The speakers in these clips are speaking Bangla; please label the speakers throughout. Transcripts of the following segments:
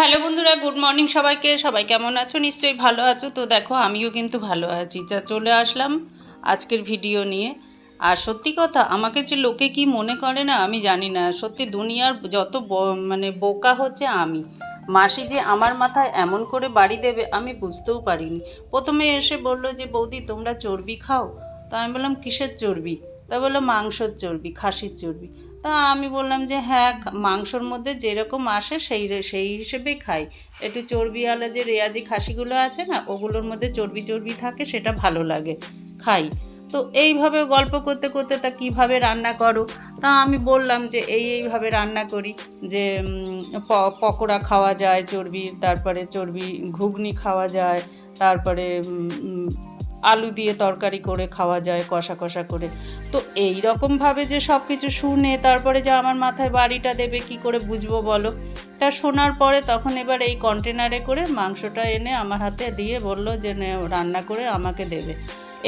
Speaker 1: হ্যালো বন্ধুরা, গুড মর্নিং সবাইকে। সবাই কেমন আছো? নিশ্চয়ই ভালো আছো। তো দেখো, আমিও কিন্তু ভালো আছি। যা চলে আসলাম আজকের ভিডিও নিয়ে। আর সত্যি কথা, আমাকে যে লোকে কি মনে করে না, আমি জানি না। সত্যি দুনিয়ার যত মানে বোকা হচ্ছে আমি। মাসি যে আমার মাথায় এমন করে বাড়ি দেবে, আমি বুঝতেও পারিনি। প্রথমে এসে বলল যে, বৌদি, তোমরা চর্বি খাও? তা আমি বললাম, কিসের চর্বি? তা বলল, মাংসর চর্বি, খাসির চর্বি। তা আমি বললাম যে হ্যাঁ মাংসর মধ্যে যেরকম আসে সেই সেই হিসেবেই খাই। একটু চর্বিওয়ালা যে রেয়াজি খাসিগুলো আছে না, ওগুলোর মধ্যে চর্বি চর্বি থাকে, সেটা ভালো লাগে, খাই। তো এইভাবে গল্প করতে করতে তা কীভাবে রান্না করো? তা আমি বললাম যে, এই, এইভাবে রান্না করি যে পকোড়া খাওয়া যায় চর্বির তারপরে চর্বি, ঘুগনি খাওয়া যায়, তারপরে আলু দিয়ে তরকারি করে খাওয়া যায়, কষা কষা করে। তো এই রকমভাবে যে সব কিছু শুনে তারপরে যে আমার মাথায় বাড়িটা দেবে কি করে বুঝব বলো? তা শোনার পরে তখন এবার এই কন্টেনারে করে মাংসটা এনে আমার হাতে দিয়ে বলল যে রান্না করে আমাকে দেবে।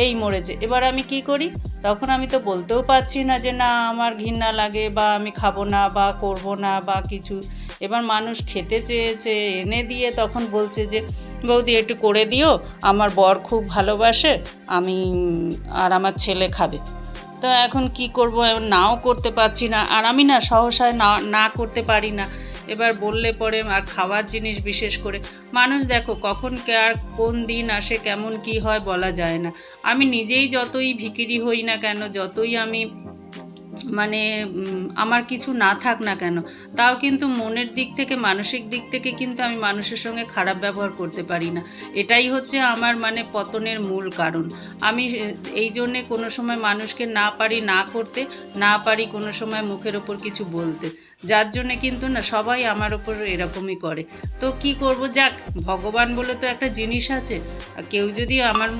Speaker 1: এই মরেছে। এবার আমি কি করি? তখন আমি তো বলতেও পারছি না যে না, আমার ঘৃণা লাগে বা আমি খাব না বা করব না বা কিছু। এবার মানুষ খেতে চেয়েছে, এনে দিয়ে তখন বলছে যে বৌদি, একটু করে দিও। আমার বর খুব ভালোবাসে, আমি, আর আমার ছেলে খাবে। তো এখন কি করব? নাও করতে পারছি না। আর আমি না সহসায় না না করতে পারি না। এবার বললে পরে আর খাওয়ার জিনিস বিশেষ করে। মানুষ দেখো, কখন আর কোন দিন আসে, কেমন কি হয় বলা যায় না। আমি নিজেই যতই ভিকিরি হই না কেন, যতই আমি মানে আমার কিছু না থাক না কেন, তাও কিন্তু মনের দিক থেকে, মানসিক দিক থেকে কিন্তু আমি মানুষের সঙ্গে খারাপ ব্যবহার করতে পারি না। এটাই হচ্ছে আমার মানে পতনের মূল কারণ। আমি এই জন্যে কোনো সময় মানুষকে না পারি না করতে, না পারি কোনো সময় মুখের ওপর কিছু বলতে। যার জন্যে কিন্তু না সবাই আমার ওপর এরকমই করে। তো কি করব? যাক, ভগবান বলে তো একটা জিনিস আছে। কেউ যদি আমার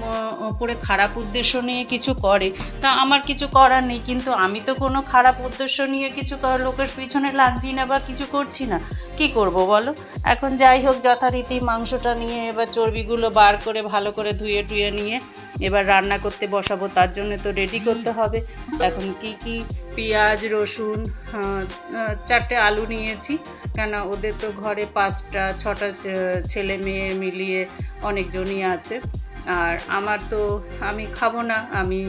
Speaker 1: ওপরে খারাপ উদ্দেশ্য নিয়ে কিছু করে, তা আমার কিছু করার নেই। কিন্তু আমি তো কোনো খারাপ উদ্দেশ্য নিয়ে কিছু লোকের পিছনে লাগছি না বা কিছু করছি না। কি করব বলো? এখন যাই হোক, যথারীতি মাংসটা নিয়ে এবার চর্বিগুলো বার করে ভালো করে ধুয়ে টুয়ে নিয়ে এবার রান্না করতে বসাবো, তার জন্য তো রেডি করতে হবে। এখন কি কি পেঁয়াজ, রসুন চারটে আলু নিয়েছি। কেন, ওদের তো ঘরে পাঁচটা, ছটা ছেলে মেয়ে মিলিয়ে অনেকজনই আছে। আর আমার তো আমি খাব না, আমি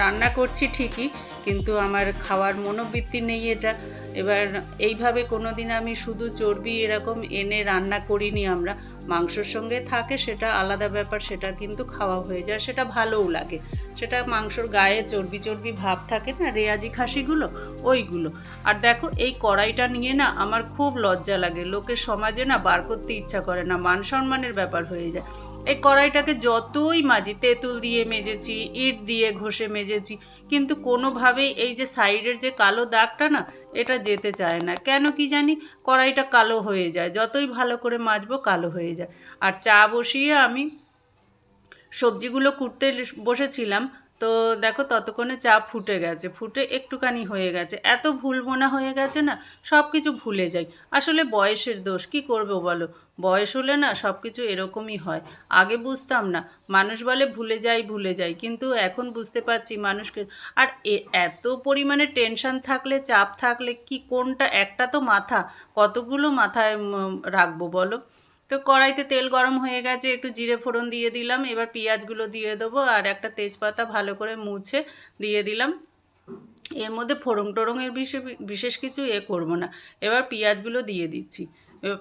Speaker 1: রান্না করছি ঠিকই, কিন্তু আমার খাওয়ার মনোবৃত্তি নেই এটা। এবার এইভাবে কোনো দিন আমি শুধু চর্বি এরকম এনে রান্না করিনি আমরা, মাংসর সঙ্গে থাকে সেটা আলাদা ব্যাপার, সেটা কিন্তু খাওয়া হয়ে যায়, সেটা ভালোও লাগে। সেটা মাংসর গায়ে চর্বি চর্বি ভাব থাকে না, রেয়াজি খাসিগুলো, ওইগুলো। আর দেখো এই কড়াইটা নিয়ে না আমার খুব লজ্জা লাগে, লোকের সমাজে না বার করতে ইচ্ছা করে না, মান সম্মানের ব্যাপার হয়ে যায়। এই কড়াইটাকে যতই মাজি, তেঁতুল দিয়ে মেজেছি, ইট দিয়ে ঘষে মেজেছি, কিন্তু কোনোভাবেই এই যে সাইডের যে কালো দাগটা না, এটা যেতে চায় না। কেন কি জানি? কড়াইটা কালো হয়ে যায়। যতই ভালো করে মাজবো, কালো হয়ে যায়। আর চা বসিয়ে আমি সবজিগুলো কুটতে বসেছিলাম তো দেখো ততক্ষণে চা ফুটে গেছে, ফুটে একটুখানি হয়ে গেছে। এত ভুল বোনা হয়ে গেছে না সব কিছু ভুলে যাই। আসলে বয়সের দোষ, কি করব বলো? বয়স হলে না সব কিছু এরকমই হয়। আগে বুঝতাম না, মানুষ বলে ভুলে যাই ভুলে যাই, কিন্তু এখন বুঝতে পারছি মানুষকে। আর এত পরিমাণে টেনশন থাকলে, চাপ থাকলে কি কোনটা, একটা তো মাথা, কতগুলো মাথায় রাখব বলো? তো কড়াইতে তেল গরম হয়ে গেছে, একটু জিরে ফোড়ন দিয়ে দিলাম, এবার পেঁয়াজগুলো দিয়ে দেবো আর একটা তেজপাতা ভালো করে মুছে দিয়ে দিলাম। এর মধ্যে ফোড়ন টোড়ঙের বিশেষ বিশেষ কিছু এ করব না, এবার পেঁয়াজগুলো দিয়ে দিচ্ছি।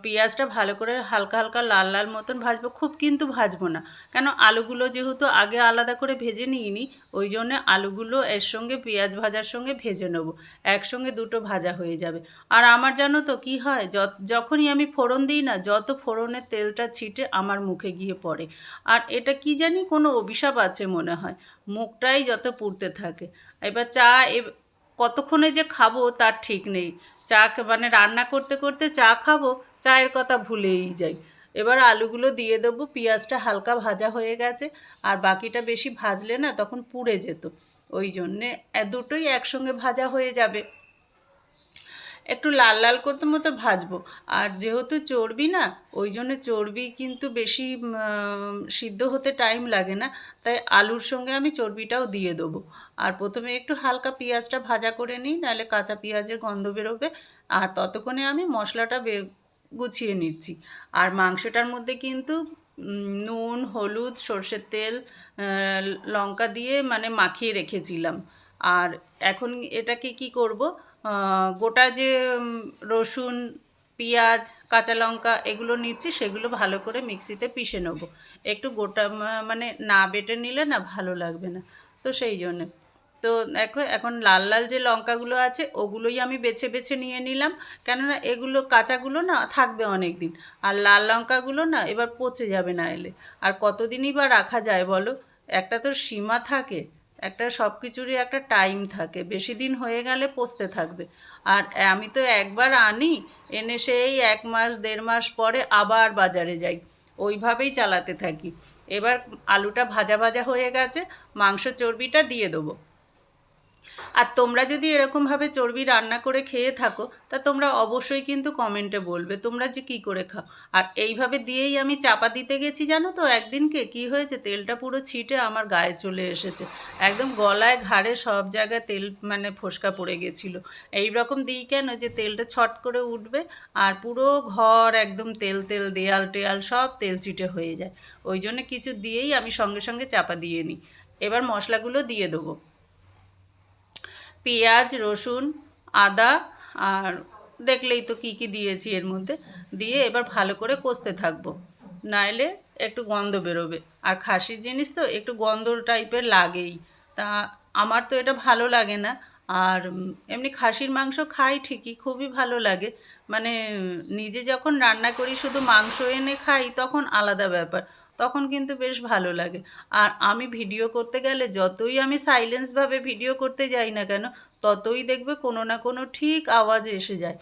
Speaker 1: পেঁয়াজটা ভালো করে হালকা হালকা লাল লাল মতন ভাজবো, খুব কিন্তু ভাজবো না। কেন আলুগুলো যেহেতু আগে আলাদা করে ভেজে নিইনি, ওই জন্য আলুগুলো এর সঙ্গে পেঁয়াজ ভাজার সঙ্গে ভেজে নেব। একসঙ্গে দুটো ভাজা হয়ে যাবে। আর আমার জানো তো কি হয় যখনই আমি ফোড়ন দিই না, যত ফোড়নের তেলটা ছিটে আমার মুখে গিয়ে পড়ে। আর এটা কি জানি কোনো অভিশাপ আছে মনে হয়, মুখটাই যত পুড়তে থাকে। এবার চা কতক্ষণে যে খাব তার ঠিক নেই। চা মানে রান্না করতে করতে চা খাব, চায়ের কথা ভুলেই যাই। এবার আলুগুলো দিয়ে দেবো, পেঁয়াজটা হালকা ভাজা হয়ে গেছে, আর বাকিটা বেশি ভাজলে না তখন পুড়ে যেত। ওই জন্যে দুটোই একসঙ্গে ভাজা হয়ে যাবে। একটু লাল লাল করতে মতো ভাজবো। আর যেহেতু চর্বি না, ওই জন্য চর্বি কিন্তু বেশি সিদ্ধ হতে টাইম লাগে না, তাই আলুর সঙ্গে আমি চর্বিটাও দিয়ে দেবো। আর প্রথমে একটু হালকা পেঁয়াজটা ভাজা করে নিই, নাহলে কাঁচা পেঁয়াজের গন্ধ বেরোবে। আর ততক্ষণে আমি মশলাটা বে, গুছিয়ে নিচ্ছি। আর মাংসটার মধ্যে কিন্তু নুন, হলুদ, সর্ষের তেল লঙ্কা দিয়ে মানে মাখিয়ে রেখেছিলাম। আর এখন এটাকে কি করব গোটা যে রসুন, পেঁয়াজ, কাঁচা লঙ্কা এগুলো নিচ্ছি, সেগুলো ভালো করে মিক্সিতে পিষে নেব। একটু গোটা মানে না বেটে নিলে না ভালো লাগবে না। তো সেই জন্যে। তো দেখো, এখন লাল লাল যে লঙ্কাগুলো আছে, ওগুলোই আমি বেছে বেছে নিয়ে নিলাম। কেননা এগুলো, কাঁচাগুলো না থাকবে অনেক দিন আর লাল লঙ্কাগুলো না এবার পচে যাবে না এলে। আর কতদিনই বা রাখা যায় বলো? একটা তো সীমা থাকে। একটা সব কিছুরই একটা টাইম থাকে। বেশি দিন হয়ে গেলে পচতে থাকবে। আর আমি তো একবার আনি, এনে সেই এক মাস, দেড় মাস পরে আবার বাজারে যাই। ওইভাবেই চালাতে থাকি। এবার আলুটা ভাজা ভাজা হয়ে গেছে, মাংস চর্বিটা দিয়ে দেবো। আর তোমরা যদি এরকমভাবে চর্বি রান্না করে খেয়ে থাকো, তা তোমরা অবশ্যই কিন্তু কমেন্টে বলবে তোমরা যে কী করে খাও। আর এইভাবে দিয়েই আমি চাপা দিতে গেছি, জানো তো? একদিনকে কি হয়েছে? তেলটা পুরো ছিটে আমার গায়ে চলে এসেছে। একদম গলায় ঘাড়ে সব জায়গায় তেল মানে ফোসকা পড়ে গেছিল। এই রকম দিই কেন? যে তেলটা ছট করে উঠবে আর পুরো ঘর একদম তেল তেল, দেয়াল, টেয়াল সব তেল ছিটে হয়ে যায়। ওই জন্য কিছু দিয়েই আমি সঙ্গে সঙ্গে চাপা দিয়ে নিই। এবার মশলাগুলো দিয়ে দেবো। পেঁয়াজ, রসুন, আদা আর দেখলেই তো কী কী দিয়েছি এর মধ্যে, দিয়ে এবার ভালো করে কষতে থাকব। নাইলে একটু গন্ধ বেরোবে। আর খাসির জিনিস তো একটু গন্ধ টাইপের লাগেই। তা আমার তো এটা ভালো লাগে না। আর এমনি খাসির মাংস খাই ঠিকই, খুবই ভালো লাগে। মানে নিজে যখন রান্না করি, শুধু মাংস এনে খাই, তখন আলাদা ব্যাপার। তখন কিন্তু বেশ ভালো লাগে। আর আমি ভিডিও করতে গেলে যতই আমি সাইলেন্সভাবে ভিডিও করতে যাই না কেন, ততই দেখবে কোনো না কোনো ঠিক আওয়াজ এসে যায়।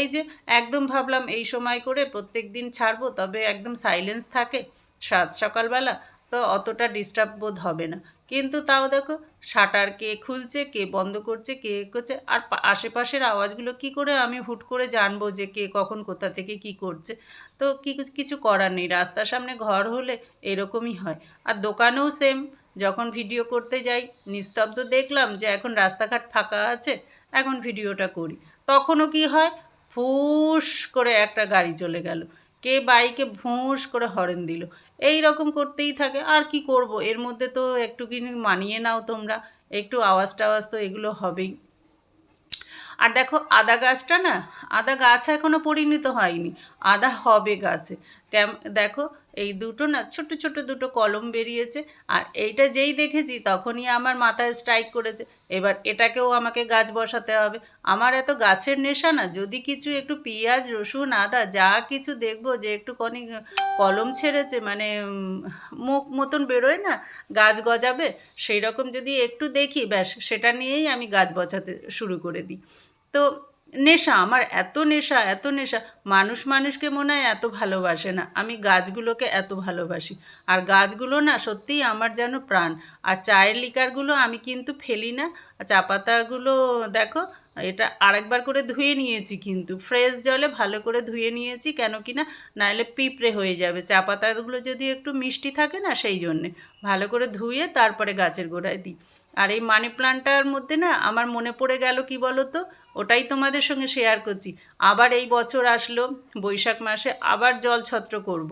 Speaker 1: এই যে একদম ভাবলাম এই সময় করে প্রত্যেক দিন ছাড়বো, তবে একদম সাইলেন্স থাকে। সাত সকালবেলা তো অতটা ডিস্টার্ব বোধ হবে না। কিন্তু তাও দেখো শাটার কে খুলছে, কে বন্ধ করছে, কে করছে, আর আশেপাশের আওয়াজগুলো কি করে আমি হুট করে জানব যে কে কখন কোথা থেকে কি করছে? তো কি কিছু করার নেই। রাস্তার সামনে ঘর হলে এরকমই হয়। আর দোকানেও সেম যখন ভিডিও করতে যাই, নিস্তব্ধ দেখলাম যে এখন রাস্তাঘাট ফাঁকা আছে, এখন ভিডিওটা করি। তখনও কি হয়, ফুস করে একটা গাড়ি চলে গেল। কে বাইকে ভুঁস করে হরেন দিল। এই রকম করতেই থাকে। আর কি করব? এর মধ্যে তো একটু কি মানিয়ে নাও তোমরা। একটু আওয়াজ টাওয়াজ তো এগুলো হবেই। আর দেখো, আদা গাছটা না, আদা গাছ এখনও পরিণত হয়নি। আদা হবে গাছে। কেম দেখো, এই দুটো না ছোট ছোট দুটো কলম বেরিয়েছে, আর এইটা যেই দেখেছি তখনই আমার মাথায় স্ট্রাইক করেছে। এবার এটাকেও আমাকে গাছ বসাতে হবে। আমার এত গাছের নেশা না, যদি কিছু একটু পেঁয়াজ, রসুন, আদা, যা কিছু দেখব যে একটু কনি কলম ছেড়েছে মানে মুখ মতন বেরোয় না, গাছ গজাবে সেই রকম যদি একটু দেখি, ব্যাস, সেটা নিয়েই আমি গাছ বসাতে শুরু করে দিই। তো নেশা, আমার এত নেশা এত নেশা। মানুষ মানুষকে মনে হয় এত ভালোবাসে না। আমি গাছগুলোকে এত ভালোবাসি। আর গাছগুলো না সত্যিই আমার যেন প্রাণ। আর চায়ের লিকারগুলো আমি কিন্তু ফেলি না। আর চা পাতাগুলো দেখো, এটা আরেকবার করে ধুয়ে নিয়েছি কিন্তু। ফ্রেশ জলে ভালো করে ধুয়ে নিয়েছি কেন কি না? নাহলে পিঁপড়ে হয়ে যাবে। চা পাতাগুলো যদি একটু মিষ্টি থাকে না সেই জন্যে। ভালো করে ধুয়ে তারপরে গাছের গোড়ায় দিই। আর এই মানি প্লান্টটার মধ্যে না আমার মনে পড়ে গেল, কি বলো তো ওটাই তোমাদের সঙ্গে শেয়ার করছি। আবার এই বছর আসলো, বৈশাখ মাসে আবার জলছত্র করব।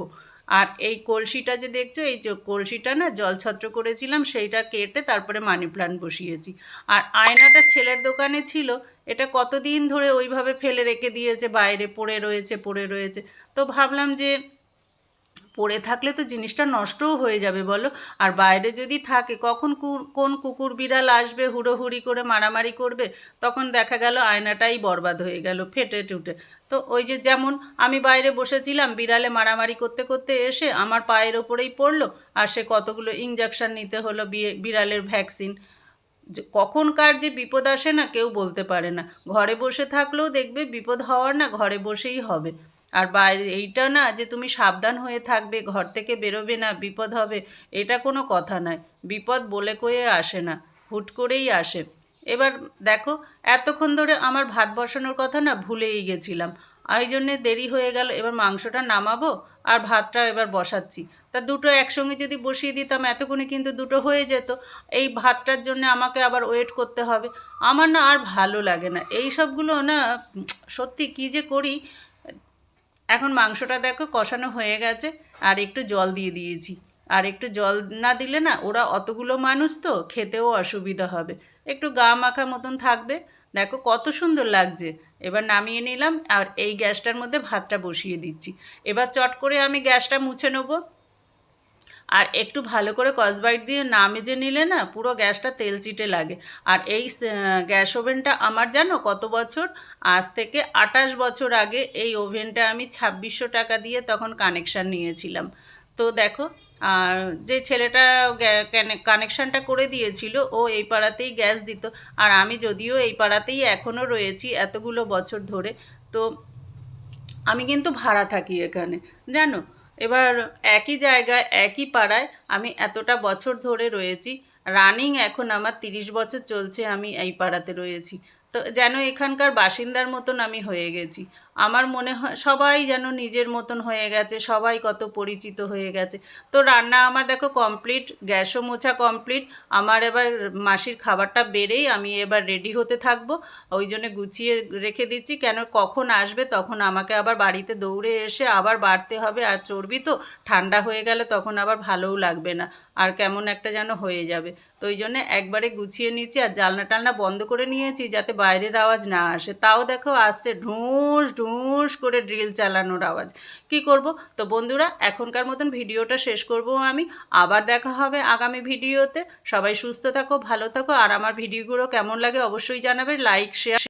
Speaker 1: আর এই কলসিটা যে দেখছ, এই যে কলসিটা না জলছত্র করেছিলাম, সেইটা কেটে তারপরে মানি প্লান্ট বসিয়েছি। আর আয়নাটা ছেলের দোকানে ছিল, এটা কতদিন ধরে ওইভাবে ফেলে রেখে দিয়েছে, বাইরে পড়ে রয়েছে পড়ে রয়েছে। তো ভাবলাম যে পড়ে থাকলে তো জিনিসটা নষ্টও হয়ে যাবে, বলো। আর বাইরে যদি থাকে, কখন কোন কুকুর বিড়াল আসবে, হুড়োহুড়ি করে মারামারি করবে, তখন দেখা গেল আয়নাটাই বরবাদ হয়ে গেল, ফেটে টুটে। তো ওই যে যেমন আমি বাইরে বসেছিলাম, বিড়ালে মারামারি করতে করতে এসে আমার পায়ের ওপরেই পড়ল, আর সে কতগুলো ইঞ্জেকশন নিতে হলো বিড়ালের ভ্যাকসিন কখনকার যে বিপদ আসে না, কেউ বলতে পারে না। ঘরে বসে থাকলেও দেখবে বিপদ হওয়ার না, ঘরে বসেই হবে। আর বাইরে, এইটা না যে তুমি সাবধান হয়ে থাকবে, ঘর থেকে বেরোবে না, বিপদ হবে, এটা কোনো কথা নয়। বিপদ বলে কয়ে আসে না, হুট করেই আসে। এবার দেখো, এতক্ষণ ধরে আমার ভাত বসানোর কথা না ভুলেই গেছিলাম। এই জন্যে দেরি হয়ে গেল, এবার মাংসটা নামাবো আর ভাতটা এবার বসাচ্ছি। তা দুটো একসঙ্গে যদি বসিয়ে দিতাম, এতক্ষণে কিন্তু দুটো হয়ে যেত। এই ভাতটার জন্য আমাকে আবার ওয়েট করতে হবে। আমার না আর ভালো লাগে না। এই সবগুলো না, সত্যি কী যে করি এখন মাংসটা দেখো কষানো হয়ে গেছে, আর একটু জল দিয়ে দিয়েছি। আর একটু জল না দিলে না ওরা অতগুলো মানুষ তো খেতেও অসুবিধা হবে। একটু গা মাখা মতন থাকবে। দেখো কত সুন্দর লাগছে। এবার নামিয়ে নিলাম, আর এই গ্যাসটার মধ্যে ভাতটা বসিয়ে দিচ্ছি। এবার চট করে আমি গ্যাসটা মুছে নেব। আর একটু ভালো করে কসবাইট দিয়ে না মেজে নিলে না পুরো গ্যাসটা তেল চিটে লাগে। আর এই গ্যাস ওভেনটা আমার জানো কত বছর? আজ থেকে আটাশ বছর আগে এই ওভেনটা আমি ছাব্বিশশো টাকা দিয়ে তখন কানেকশান নিয়েছিলাম। তো দেখো, আর যে ছেলেটা কানেকশানটা করে দিয়েছিল, ও এই পাড়াতেই গ্যাস দিত। আর আমি যদিও এই পাড়াতেই এখনও রয়েছি এতগুলো বছর ধরে। তো আমি কিন্তু ভাড়া থাকি এখানে। জানো এবার একই জায়গায়, একই পাড়ায় আমি এতটা বছর ধরে রয়েছি। রানিং এখন আমার তিরিশ বছর চলছে আমি এই পাড়াতে রয়েছি। তো যেন এখানকার বাসিন্দার মতন আমি হয়ে গেছি। আমার মনে হয় সবাই যেন নিজের মতন হয়ে গেছে, সবাই কত পরিচিত হয়ে গেছে। তো রান্না আমার দেখো কমপ্লিট গ্যাসও মোছা কমপ্লিট আমার এবার মাসির খাবারটা বেড়েই আমি এবার রেডি হতে থাকব। ওই জন্য গুছিয়ে রেখে দিচ্ছি, কেন কখন আসবে তখন আমাকে আবার বাড়িতে দৌড়ে এসে আবার বাড়তে হবে। আর চর্বি তো ঠান্ডা হয়ে গেলে তখন আবার ভালোও লাগবে না, আর কেমন একটা যেন হয়ে যাবে। তো ওই জন্য একবারে গুছিয়ে নিচ্ছি, আর জালনা টালনা বন্ধ করে নিয়েছি যাতে বাইরের আওয়াজ না আসে। তাও দেখো আসছে ঢুঁস ঢুঁস করে ড্রিল চালানোর আওয়াজ। কি করব? তো বন্ধুরা, এখনকার মতন ভিডিওটা শেষ করব আমি। আবার দেখা হবে আগামী ভিডিওতে। সবাই সুস্থ থাকো, ভালো থাকো। আর আমার ভিডিওগুলো কেমন লাগে অবশ্যই জানাবে। Like share